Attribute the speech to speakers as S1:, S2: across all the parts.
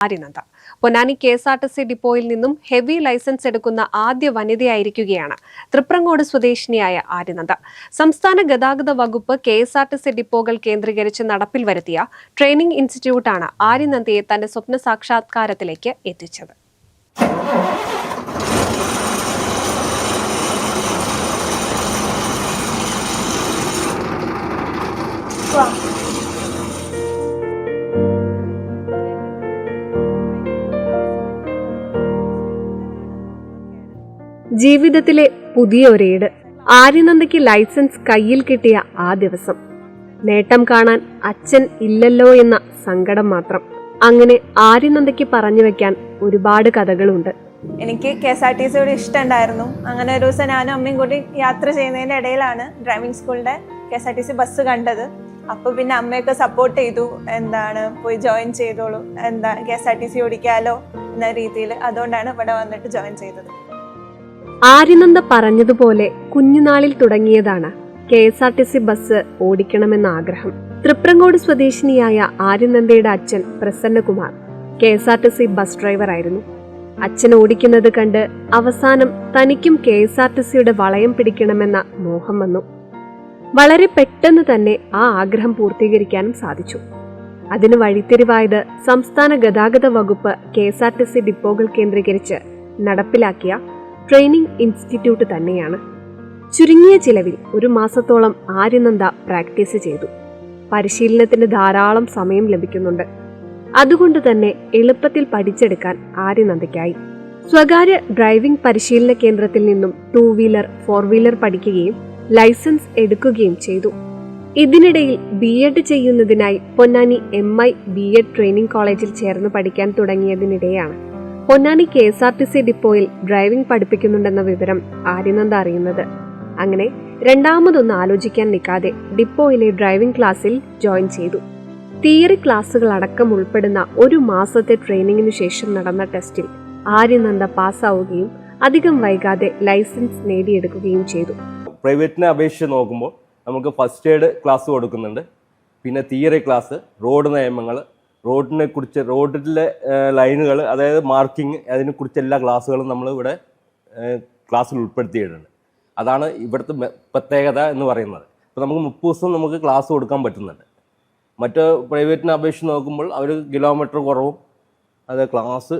S1: Aryananda Ponnani K S R T C ഡിപ്പോയിൽ നിന്നും heavy licence എടുക്കുന്ന ആദ്യ വനിതയായിരിക്കുകയാണ് തൃപ്രങ്ങോട് സ്വദേശിനിയായ ആര്യനന്ദ സംസ്ഥാന ഗതാഗത വകുപ്പ് K S R T C ഡിപ്പോകൾ കേന്ദ്രീകരിച്ച് നടപ്പിൽ വരുത്തിയ ട്രെയിനിംഗ് ഇൻസ്റ്റിറ്റ്യൂട്ടാണ് ആര്യനന്ദയെ തന്റെ സ്വപ്ന സാക്ഷാത്കാരത്തിലേക്ക് എത്തിച്ചത്. ജീവിതത്തിലെ പുതിയ ഒരേട് ആര്യനന്ദയ്ക്ക് ലൈസൻസ് കയ്യിൽ കിട്ടിയ ആ ദിവസം. നേട്ടം കാണാൻ അച്ഛൻ ഇല്ലല്ലോ എന്ന സങ്കടം മാത്രം. അങ്ങനെ ആര്യനന്ദയ്ക്ക് പറഞ്ഞു വെക്കാൻ ഒരുപാട് കഥകളുണ്ട്.
S2: എനിക്ക് കെ എസ് ആർ ടി സിയോട് ഇഷ്ടമുണ്ടായിരുന്നു. അങ്ങനെ ഒരു ദിവസം ഞാനും അമ്മയും കൂടി യാത്ര ചെയ്യുന്നതിന്റെ ഇടയിലാണ് ഡ്രൈവിംഗ് സ്കൂളിന്റെ K S R T C bus കണ്ടത്. അപ്പോൾ പിന്നെ അമ്മയൊക്കെ സപ്പോർട്ട് ചെയ്തു. എന്താണ് പോയി ജോയിൻ ചെയ്തോളൂ. എന്താ K S R T C ഓടിക്കാലോ എന്ന രീതിയിൽ അതുകൊണ്ടാണ് ഇവിടെ വന്നിട്ട് ജോയിൻ ചെയ്തത്.
S1: ആര്യനന്ദ പറഞ്ഞതുപോലെ കുഞ്ഞുനാളിൽ തുടങ്ങിയതാണ് K S R T C bus ഓടിക്കണമെന്ന ആഗ്രഹം. തൃപ്രങ്കോട് സ്വദേശിനിയായ ആര്യനന്ദയുടെ അച്ഛൻ Prasannakumar K S R T C bus ഡ്രൈവറായിരുന്നു. അച്ഛൻ ഓടിക്കുന്നത് കണ്ട് അവസാനം തനിക്കും കെ എസ് ആർ ടി സിയുടെ വളയം പിടിക്കണമെന്ന മോഹം വന്നു. വളരെ പെട്ടെന്ന് തന്നെ ആ ആഗ്രഹം പൂർത്തീകരിക്കാനും സാധിച്ചു. അതിന് വഴിത്തിരിവായത് സംസ്ഥാന ഗതാഗത വകുപ്പ് K S R T C ഡിപ്പോകൾ കേന്ദ്രീകരിച്ച് നടപ്പിലാക്കിയ ട്രെയിനിംഗ് ഇൻസ്റ്റിറ്റ്യൂട്ട് തന്നെയാണ്. ചുരുങ്ങിയ ചിലവിൽ ഒരു മാസത്തോളം ആര്യനന്ദ പ്രാക്ടീസ് ചെയ്തു. പരിശീലനത്തിന് ധാരാളം സമയം ലഭിക്കുന്നുണ്ട്. അതുകൊണ്ട് തന്നെ എളുപ്പത്തിൽ പഠിച്ചെടുക്കാൻ ആര്യനന്ദയ്ക്കായി. സ്വകാര്യ ഡ്രൈവിംഗ് പരിശീലന കേന്ദ്രത്തിൽ നിന്നും ടൂ വീലർ ഫോർ വീലർ പഠിക്കുകയും ലൈസൻസ് എടുക്കുകയും ചെയ്തു. ഇതിനിടയിൽ ബി എഡ് ചെയ്യുന്നതിനായി Ponnani M I B Ed training കോളേജിൽ ചേർന്ന് പഠിക്കാൻ തുടങ്ങിയതിനിടെയാണ് Ponnani K S R T C ഡിപ്പോയിൽ ഡ്രൈവിംഗ് പഠിപ്പിക്കുന്നുണ്ടെന്ന വിവരം ആര്യനന്ദ അറിയുന്നത്. അങ്ങനെ രണ്ടാമതൊന്ന് ആലോചിക്കാൻ നിൽക്കാതെ ഡിപ്പോയിലെ ഡ്രൈവിംഗ് ക്ലാസ്സിൽ ജോയിൻ ചെയ്തു. തിയറി ക്ലാസ്സുകൾ അടക്കം ഉൾപ്പെടുന്ന ഒരു മാസത്തെ ട്രെയിനിങ്ങിനു ശേഷം നടന്ന ടെസ്റ്റിൽ ആര്യനന്ദ പാസ്സാവുകയും അധികം വൈകാതെ ലൈസൻസ് നേടിയെടുക്കുകയും ചെയ്തു.
S3: പ്രൈവറ്റിനെ അപേക്ഷിച്ച് നോക്കുമ്പോൾ നമുക്ക് ഫസ്റ്റ് എയ്ഡ് ക്ലാസ് കൊടുക്കുന്നുണ്ട്. പിന്നെ തിയറി ക്ലാസ് റോഡ് നിയമങ്ങൾ റോഡിനെ കുറിച്ച് റോഡിലെ ലൈനുകൾ അതായത് മാർക്കിംഗ് അതിനെക്കുറിച്ച് എല്ലാ ക്ലാസ്സുകളും നമ്മൾ ഇവിടെ ക്ലാസ്സിൽ ഉൾപ്പെടുത്തിയിട്ടുണ്ട്. അതാണ് ഇവിടുത്തെ പ്രത്യേകത എന്ന് പറയുന്നത്. അപ്പോൾ നമുക്ക് മുപ്പത് ദിവസം നമുക്ക് ക്ലാസ് കൊടുക്കാൻ പറ്റുന്നുണ്ട്. മറ്റ് പ്രൈവറ്റിനെ അപേക്ഷിച്ച് നോക്കുമ്പോൾ അവർ കിലോമീറ്റർ കുറവും അത് ക്ലാസ്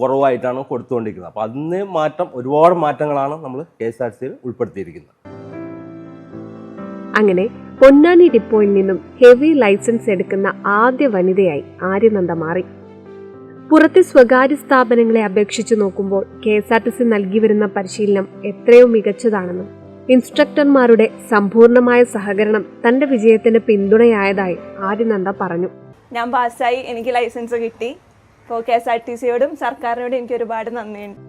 S3: കുറവായിട്ടാണ് കൊടുത്തുകൊണ്ടിരിക്കുന്നത്. അപ്പോൾ അതിന് മാറ്റം ഒരുപാട് മാറ്റങ്ങളാണ് നമ്മൾ കെ എസ് ആർ സിയിൽ ഉൾപ്പെടുത്തിയിരിക്കുന്നത്.
S1: അങ്ങനെ പൊന്നാനി ഡിപ്പോയിൽ നിന്നും ഹെവി ലൈസൻസ് എടുക്കുന്ന ആദ്യ വനിതയായി ആര്യനന്ദ മാറി. പുറത്തെ സ്വകാര്യ സ്ഥാപനങ്ങളെ അപേക്ഷിച്ചു നോക്കുമ്പോൾ K S R T C നൽകി വരുന്ന പരിശീലനം എത്രയോ മികച്ചതാണെന്നും ഇൻസ്ട്രക്ടർമാരുടെ സമ്പൂർണമായ സഹകരണം തന്റെ വിജയത്തിന് പിന്തുണയായതായി ആര്യനന്ദ പറഞ്ഞു.
S2: ഞാൻ പാസ്സായി എനിക്ക് ലൈസൻസ് കിട്ടി. ഇപ്പോൾ കെ എസ് ആർ ടി സിയോടും സർക്കാരിനോടും എനിക്ക് ഒരുപാട് നന്ദിയുണ്ട്.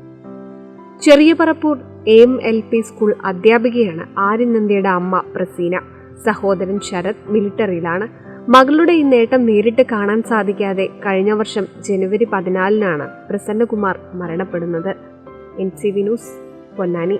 S1: ചെറിയ Parappur M L P school അധ്യാപികയാണ് ആര്യനന്ദയുടെ അമ്മ പ്രസീന. സഹോദരൻ ശരത് മിലിറ്ററിയിലാണ് മകളുടെ ഈ നേട്ടം നേരിട്ട് കാണാൻ സാധിക്കാതെ കഴിഞ്ഞ വർഷം ജനുവരി പതിനാലിനാണ് പ്രസന്നകുമാർ മരണപ്പെടുന്നത്. N C V news Ponnani.